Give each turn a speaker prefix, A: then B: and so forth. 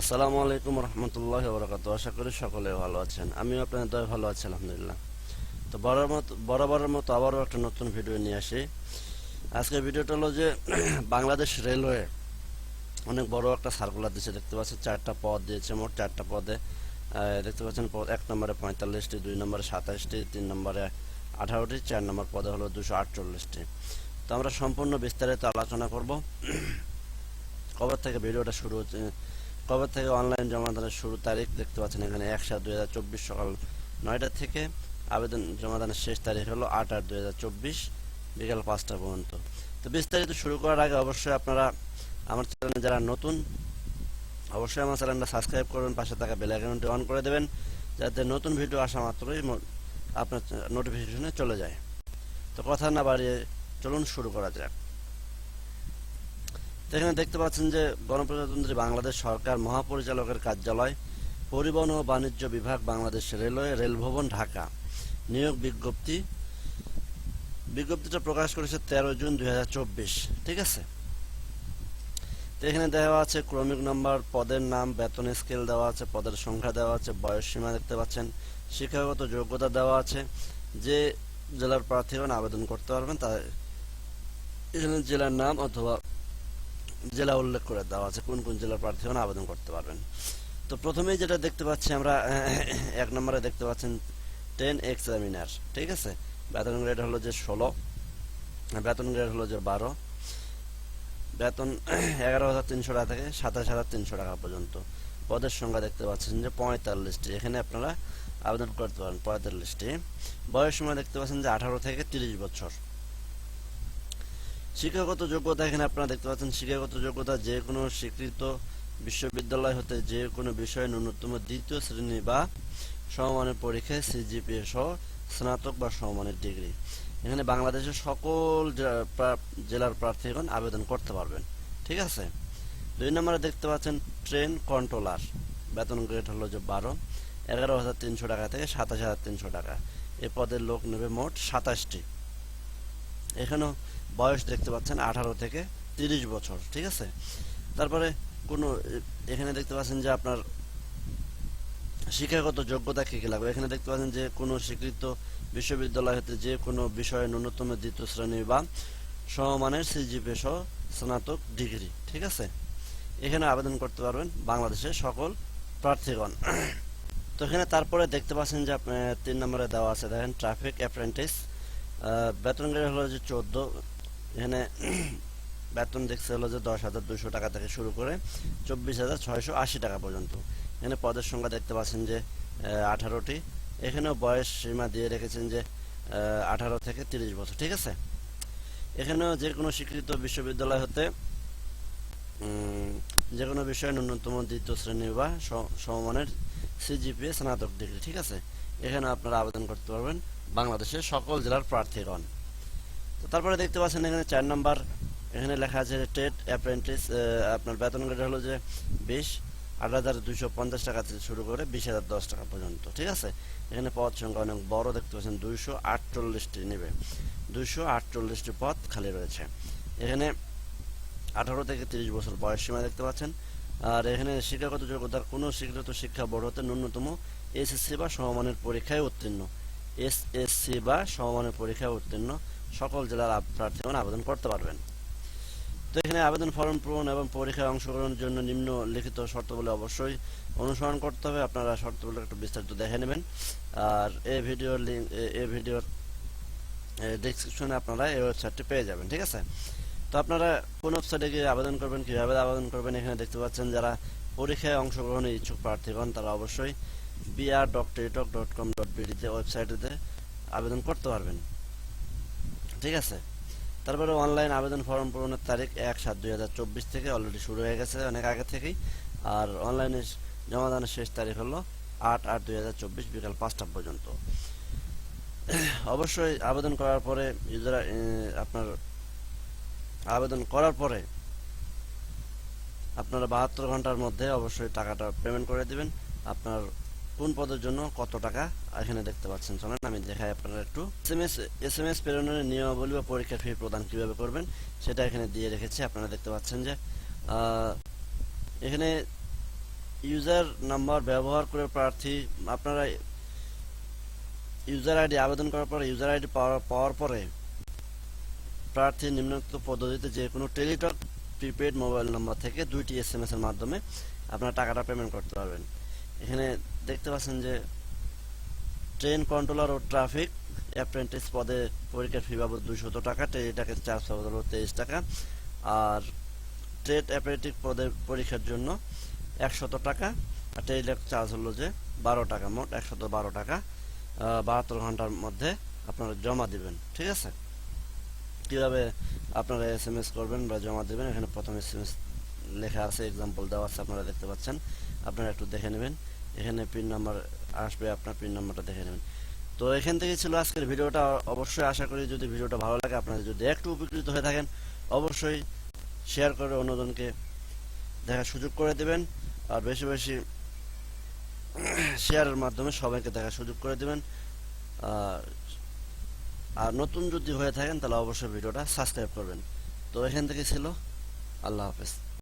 A: আসসালামু আলাইকুম রহমতুল্লাহ বরকাত আশা করি সকলে ভালো আছেন। আমিও আপনাদের দয় ভালো আছি, আলহামদুলিল্লাহ। তো বরাবর মতো, বরাবরের মতো আবারও একটা নতুন ভিডিও নিয়ে আসি। আজকের ভিডিওটা হলো যে বাংলাদেশ রেলওয়ে অনেক বড় একটা সার্কুলার দিয়েছে। দেখতে পাচ্ছেন চারটা পদ দিয়েছে, মোট চারটা পদে দেখতে পাচ্ছেন পদ এক নম্বরে পঁয়তাল্লিশটি, দুই নম্বরে সাতাশটি, তিন নম্বরে আঠারোটি, চার নম্বর পদে হলো দুশো আটচল্লিশটি। তো আমরা সম্পূর্ণ বিস্তারিত আলোচনা করব। কবে থেকে ভিডিওটা শুরু হচ্ছে কবে থেকে অনলাইন জমা দানের শুরু তারিখ দেখতে পাচ্ছেন এখানে এক সাত দুই হাজার চব্বিশ সকাল নয়টা থেকে আবেদন জমা দানের শেষ তারিখ হলো আট আট দুই হাজার চব্বিশ বিকাল পাঁচটা পর্যন্ত। তো বিস্তারিত শুরু করার আগে অবশ্যই আপনারা আমার চ্যানেলে যারা নতুন, অবশ্যই আমার চ্যানেলটা সাবস্ক্রাইব করবেন, পাশে থাকা বেল আইকনটি অন করে দেবেন, যাতে নতুন ভিডিও আসা মাত্রই আপনার নোটিফিকেশনে চলে যায়। তো কথা না বাড়িয়ে চলুন শুরু করা যাক। এখানে দেখতে পাচ্ছেন যে গণপ্রজাতন্ত্রী বাংলাদেশ সরকার মহাপরিচালকের কার্যালয়, পরিবহন ও বাণিজ্য বিভাগ বাংলাদেশ রেলওয়ে, রেলভবন ঢাকা। নিয়োগ বিজ্ঞপ্তি। বিজ্ঞপ্তিটা প্রকাশ করেছে তেরো জুন দুই ঠিক আছে? তো এখানে দেওয়া আছে ক্রমিক নম্বর, পদের নাম, বেতন স্কেল দেওয়া আছে, পদের সংখ্যা দেওয়া আছে, বয়স সীমা দেখতে পাচ্ছেন, শিক্ষাগত যোগ্যতা দেওয়া আছে, যে জেলার প্রার্থীগণ আবেদন করতে পারবেন তা এখানে জেলার নাম অথবা জেলা উল্লেখ করে দেওয়া আছে, কোন কোন জেলার প্রার্থীগণ আবেদন করতে পারবেন। তো প্রথমেই যেটা দেখতে পাচ্ছি আমরা, এক নম্বরে দেখতে পাচ্ছেন টেন এক্সামিনার, ঠিক আছে? বেতন গ্রেড হলো যে ষোলো, বেতন গ্রেড হলো যে বারো, বেতন এগারো হাজার তিনশো টাকা থেকে সাতাশ হাজার তিনশো টাকা পর্যন্ত। পদের সংখ্যা দেখতে পাচ্ছেন যে পঁয়তাল্লিশটি, এখানে আপনারা আবেদন করতে পারেন পঁয়তাল্লিশটি। বয়স সময় দেখতে পাচ্ছেন যে আঠারো থেকে তিরিশ বছর। শিক্ষাগত যোগ্যতা এখানে আপনারা দেখতে পাচ্ছেন। শিক্ষাগত যোগ্যতা যে কোনো স্বীকৃত বিশ্ববিদ্যালয় হতে যে কোনো বিষয়ে ন্যূনতম দ্বিতীয় শ্রেণি বা সমমানের পরীক্ষায় সিজিপিএ সহ স্নাতক বা সমমানের ডিগ্রি। এখানে বাংলাদেশের সকল জেলার প্রার্থীগণ আবেদন করতে পারবেন। ঠিক আছে? দুই নম্বরে দেখতে পাচ্ছেন ট্রেন কন্ট্রোলার। বেতন গ্রেড হলো যে বারো। এগারো হাজার তিনশো টাকা থেকে সাতাশ হাজার তিনশো টাকা। এ পদের লোক নেবে মোট সাতাশটি। এখানেও বয়স দেখতে পাচ্ছেন আঠারো থেকে তিরিশ বছর, ঠিক আছে? তারপরে কোনো, এখানে দেখতে পাচ্ছেন যে আপনার শিক্ষাগত যোগ্যতা কী কী লাগবে? এখানে দেখতে পাচ্ছেন যে কোনো স্বীকৃত বিশ্ববিদ্যালয় হতে যে কোনো বিষয়ে ন্যূনতম দ্বিতীয় শ্রেণি বা সমমানের সিজিপি সহ স্নাতক ডিগ্রি, ঠিক আছে? এখানে আবেদন করতে পারবেন বাংলাদেশের সকল প্রার্থীগণ। তো এখানে তারপরে দেখতে পাচ্ছেন যে তিন নম্বরে দেওয়া আছে, দেখেন, ট্রাফিক অ্যাপ্রেন্টিস বেতন গ্রেড হলো যে চোদ্দ এখানে বেতন দেখছে হলো যে দশ হাজার দুশো টাকা থেকে শুরু করে চব্বিশ হাজার ছয়শো আশি টাকা পর্যন্ত। এখানে পদের সংখ্যা দেখতে পাচ্ছেন যে আঠারোটি। এখানেও বয়স সীমা দিয়ে রেখেছেন যে আঠারো থেকে তিরিশ বছর, ঠিক আছে? এখানেও যে কোনো স্বীকৃত বিশ্ববিদ্যালয় হতে যে কোনো বিষয়ে ন্যূনতম দ্বিতীয় শ্রেণি বা সমমানের সিজিপিএ স্নাতক ডিগ্রি, ঠিক আছে? এখানে আপনারা আবেদন করতে পারবেন বাংলাদেশের সকল জেলার প্রার্থীগণ। তো তারপরে দেখতে পাচ্ছেন এখানে চার নাম্বার, এখানে লেখা আছে টেট অ্যাপ্রেন্টিস আপনার বেতন গ্রেড হলো যে বিশ, আট হাজার দুইশো পঞ্চাশ টাকা থেকে শুরু করে বিশ হাজার দশ টাকা পর্যন্ত, ঠিক আছে? এখানে পদ সংখ্যা অনেক বড়, দেখতে পাচ্ছেন দুইশো আটচল্লিশটি নেবে। দুইশো আটচল্লিশটি পদ খালি রয়েছে। এখানে আঠারো থেকে তিরিশ বছর বয়স সীমা দেখতে পাচ্ছেন। আর এখানে শিক্ষাগত যোগ্যতার কোনো স্বীকৃত শিক্ষা বোর্ড হতে ন্যূনতম এসএসসি বা সমমানের পরীক্ষায় উত্তীর্ণ। এসএসসি বা সমমানের পরীক্ষায় উত্তীর্ণ। সকল জেলার প্রার্থীগণ আবেদন করতে পারবেন। তো এখানে আবেদন ফর্ম পূরণ এবং পরীক্ষায় অংশগ্রহণের জন্য নিম্ন লিখিত শর্তাবলী অবশ্যই অনুসরণ করতে হবে। আপনারা শর্তাবলী একটু বিস্তারিত দেখে নেবেন। আর এই ভিডিওর লিঙ্ক এই ভিডিওর ডিসক্রিপশনে আপনারা এই ওয়েবসাইটটি পেয়ে যাবেন, ঠিক আছে? তো আপনারা কোন ওয়েবসাইটে গিয়ে আবেদন করবেন, কীভাবে আবেদন করবেন, এখানে দেখতে পাচ্ছেন যারা পরীক্ষায় অংশগ্রহণে ইচ্ছুক প্রার্থীগণ, তারা অবশ্যই BR dot teletalk dot com dot বিডিতে ওয়েবসাইটেতে আবেদন করতে পারবেন। ঠিক আছে? তারপরে অনলাইন আবেদন ফর্ম পূরণের তারিখ এক সাত দুই হাজার চব্বিশ থেকে অলরেডি শুরু হয়ে গেছে অনেক আগে থেকেই। আর অনলাইনে জমা দানের শেষ তারিখ হলো আট আট দুই হাজার চব্বিশ বিকাল পাঁচটা পর্যন্ত। অবশ্যই আবেদন করার পরে ইউজার আপনার আবেদন করার পরে আপনারা বাহাত্তর ঘণ্টার মধ্যে অবশ্যই টাকাটা পেমেন্ট করে দিবেন। আপনার কোন পদের জন্য, কত টাকা এখানে দেখতে পাচ্ছেন, চলেন আমি দেখাই আপনারা একটু। এসএমএস এসএমএস প্রেরণের নিয়মাবলী বা পরীক্ষার ফি প্রদান কীভাবে করবেন, সেটা এখানে দিয়ে রেখেছি। আপনারা দেখতে পাচ্ছেন যে এখানে ইউজার নাম্বার ব্যবহার করে প্রার্থী, আপনারা ইউজার আইডি আবেদন করার পরে ইউজার আইডি পাওয়ার পরে প্রার্থী নিম্নোক্ত পদ্ধতিতে যে কোনো টেলিটক প্রিপেড মোবাইল নম্বর থেকে দুইটি এস এম এস এর মাধ্যমে আপনারা টাকাটা পেমেন্ট করতে পারবেন। এখানে দেখতে পাচ্ছেন যে ট্রেন কন্ট্রোলার ও ট্রাফিক অ্যাপ্রেন্টিস পদে পরীক্ষার ফি বাবদ দুইশত টাকা, টেলিটাকের চার্জ বাবদ হলো তেইশ টাকা। আর ট্রেড অ্যাপ্রেন্টিক পদের পরীক্ষার জন্য একশত টাকা, আর টেলিটক চার্জ হলো যে বারো টাকা মোট, একশত বারো টাকা। বাহাত্তর ঘণ্টার মধ্যে আপনারা জমা দিবেন, ঠিক আছে? কীভাবে আপনারা এস এম এস করবেন বা জমা দেবেন, এখানে প্রথম এস এম এস লেখা আছে এক্সাম্পল দেওয়া আছে, আপনারা দেখতে পাচ্ছেন। আপনারা একটু দেখে নেবেন। এখানে পিন নাম্বার আসবে, আপনার পিন নাম্বারটা দেখে নেবেন। তো এখান থেকে ছিল আজকের ভিডিওটা। অবশ্যই আশা করি যদি ভিডিওটা ভালো লাগে, আপনারা যদি একটু উপকৃত হয়ে থাকেন, অবশ্যই শেয়ার করে অন্যজনকে দেখার সুযোগ করে দেবেন। আর বেশি বেশি শেয়ারের মাধ্যমে সবাইকে দেখার সুযোগ করে দেবেন। আর আর নতুন যদি হয়ে থাকেন, তাহলে অবশ্যই ভিডিওটা সাবস্ক্রাইব করবেন। তো এখান থেকে ছিল, আল্লাহ হাফেজ।